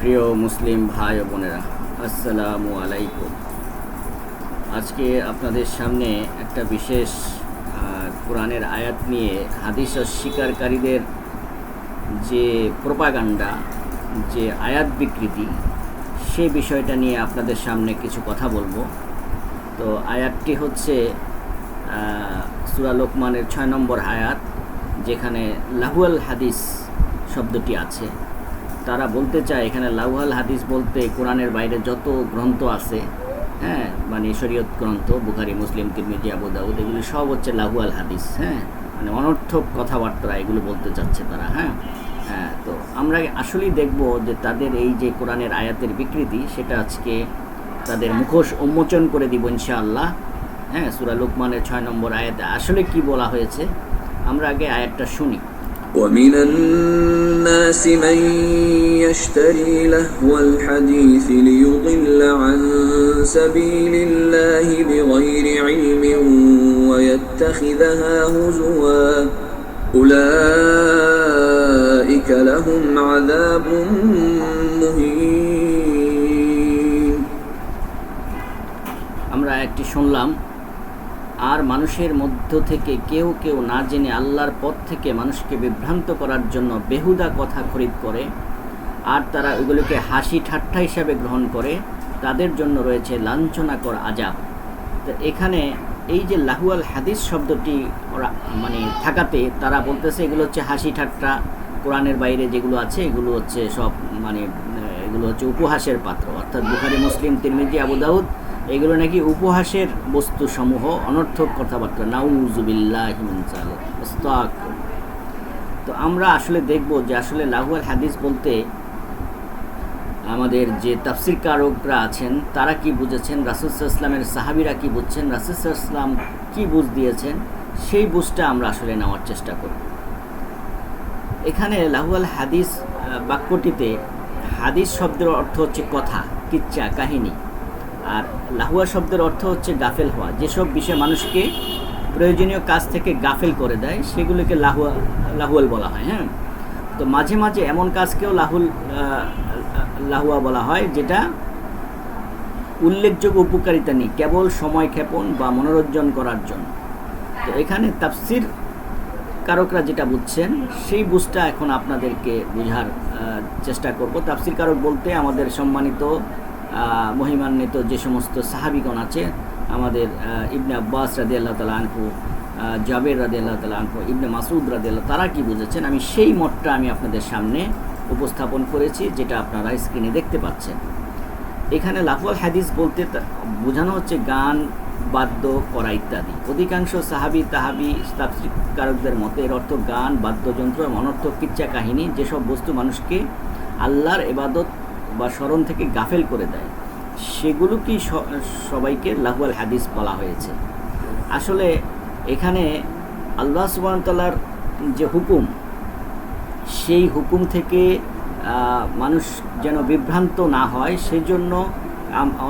প্রিয় মুসলিম ভাই ও বোনেরা, আসসালামু আলাইকুম। আজকে আপনাদের সামনে একটা বিশেষ কোরআনের আয়াত নিয়ে হাদিস অস্বীকারীদের যে প্রোপাগান্ডা, যে আয়াত বিকৃতি, সে বিষয়টা নিয়ে আপনাদের সামনে কিছু কথা বলব। তো আয়াতটি হচ্ছে সুরা লোকমানের ছয় নম্বর আয়াত, যেখানে লাহুয়াল হাদিস শব্দটি আছে। তারা বলতে চায়, এখানে লাহুয়াল হাদিস বলতে কোরআনের বাইরে যত গ্রন্থ আছে হ্যাঁ মানে শরীয়ত গ্রন্থ, বুখারি, মুসলিম, তিরমিজি, আবু দাউদ, এগুলি সব হচ্ছে লাহুয়াল হাদিস হ্যাঁ মানে অনর্থক কথাবার্তা এগুলো বলতে চাচ্ছে তারা হ্যাঁ হ্যাঁ তো আমরা আসলেই দেখব যে তাদের এই যে কোরআনের আয়াতের বিকৃতি, সেটা আজকে তাদের মুখোশ উন্মোচন করে দিব ইনশাআল্লাহ হ্যাঁ সুরা লুকমানের ছয় নম্বর আয়াতে। আসলে কি বলা হয়েছে? আমরা আগে আয়াতটা শুনি। ومن الناس من يشتري لهو الحديث ليضل عن سبيل الله بغير علم ويتخذها هزوا أولئك لهم عذاب مهين আমরা একটি শুনলাম আর মানুষের মধ্য থেকে কেউ কেউ না জেনে আল্লাহর পথ থেকে মানুষকে বিভ্রান্ত করার জন্য বেহুদা কথা খরিদ করে, আর তারা ওইগুলোকে হাসি ঠাট্টা হিসাবে গ্রহণ করে, তাদের জন্য রয়েছে লাঞ্ছনাকর আজাব তো এখানে এই যে লাহুয়াল হাদিস শব্দটি ওরা মানে থাকাতে তারা বলতেছে এগুলো হচ্ছে হাসি ঠাট্টা, কোরআনের বাইরে যেগুলো আছে এগুলো হচ্ছে সব মানে এগুলো হচ্ছে উপহাসের পাত্র। অর্থাৎ বুখারি, মুসলিম, তিরমিজি, আবু দাউদ এগুলো নাকি উপহাসের বস্তু সমূহ অনর্থক কথাবার্তা। নাউজুবিল্লাহ তো আমরা আসলে দেখব যে আসলে লাহুয়াল হাদিস বলতে আমাদের যে তাফসির কারকরা আছেন, তারা কি বুঝেছেন? রাসুলসাহ ইসলামের সাহাবিরা কি বুঝছেন? রাসুলসাহ ইসলাম কি বুঝ দিয়েছেন? সেই বুঝটা আমরা আসলে নেওয়ার চেষ্টা করব। এখানে লাহুয়াল হাদিস বাক্যটিতে হাদিস শব্দের অর্থ হচ্ছে কথা, কিচ্ছা, কাহিনী। আর লাহুয়া শব্দের অর্থ হচ্ছে গাফেল হওয়া। যেসব বিষয়ে মানুষকে প্রয়োজনীয় কাজ থেকে গাফেল করে দেয়, সেগুলোকে লাহুয়া, লাহুয়াল বলা হয় হ্যাঁ? তো মাঝে মাঝে এমন কাজকেও লাহুল লাহুয়া বলা হয়, যেটা উল্লেখযোগ্য উপকারিতা নেই, কেবল সময় ক্ষেপণ বা মনোরঞ্জন করার জন্য। তো এখানে তাফসির কারকরা যেটা বুঝছেন, সেই বুঝটা এখন আপনাদেরকে বোঝার চেষ্টা করব। তাফসির কারক বলতে আমাদের সম্মানিত মহিমান্বিত যে সমস্ত সাহাবিগণ আছে, আমাদের ইবনে আব্বাস রাদি আল্লাহ তালা আনহু জাবের রাদি আল্লাহ তালা আনহু, ইবনে মাসুদ রাদি আল্লাহ তারা কি বুঝেছেন? আমি সেই মতটা আমি আপনাদের সামনে উপস্থাপন করেছি, যেটা আপনারা স্ক্রিনে দেখতে পাচ্ছেন। এখানে লাফুয়াল হাদিস বলতে বোঝানো হচ্ছে গান, বাদ্য করা ইত্যাদি। অধিকাংশ সাহাবি, তাহাবি কারকদের মতে এর অর্থ গান, বাদ্যযন্ত্র অনর্থক কিচ্ছা কাহিনী, যেসব বস্তু মানুষকে আল্লাহর এবাদত বা স্মরণ থেকে গাফেল করে দেয়। সেগুলোকেই সবাইকে লাহুয়াল হাদিস বলা হয়েছে। আসলে এখানে আল্লাহ সুবাহতাল্লার যে হুকুম, সেই হুকুম থেকে মানুষ যেন বিভ্রান্ত না হয় সেই জন্য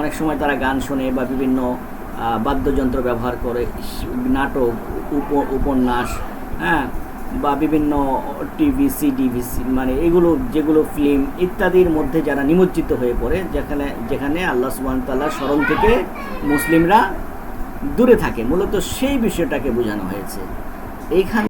অনেক সময় তারা গান শোনে বা বিভিন্ন বাদ্যযন্ত্র ব্যবহার করে, নাটক, উপ, উপন্যাস হ্যাঁ বা বিভিন্ন টিভি ডিভিসি ভিসি মানে এগুলো যেগুলো ফিল্ম ইত্যাদির মধ্যে যারা নিমজ্জিত হয়ে পড়ে, যেখানে যেখানে আল্লাহ সুবাহ তাল্লাহ স্মরণ থেকে মুসলিমরা দূরে থাকে। মূলত সেই বিষয়টাকে বোঝানো হয়েছে। এইখানে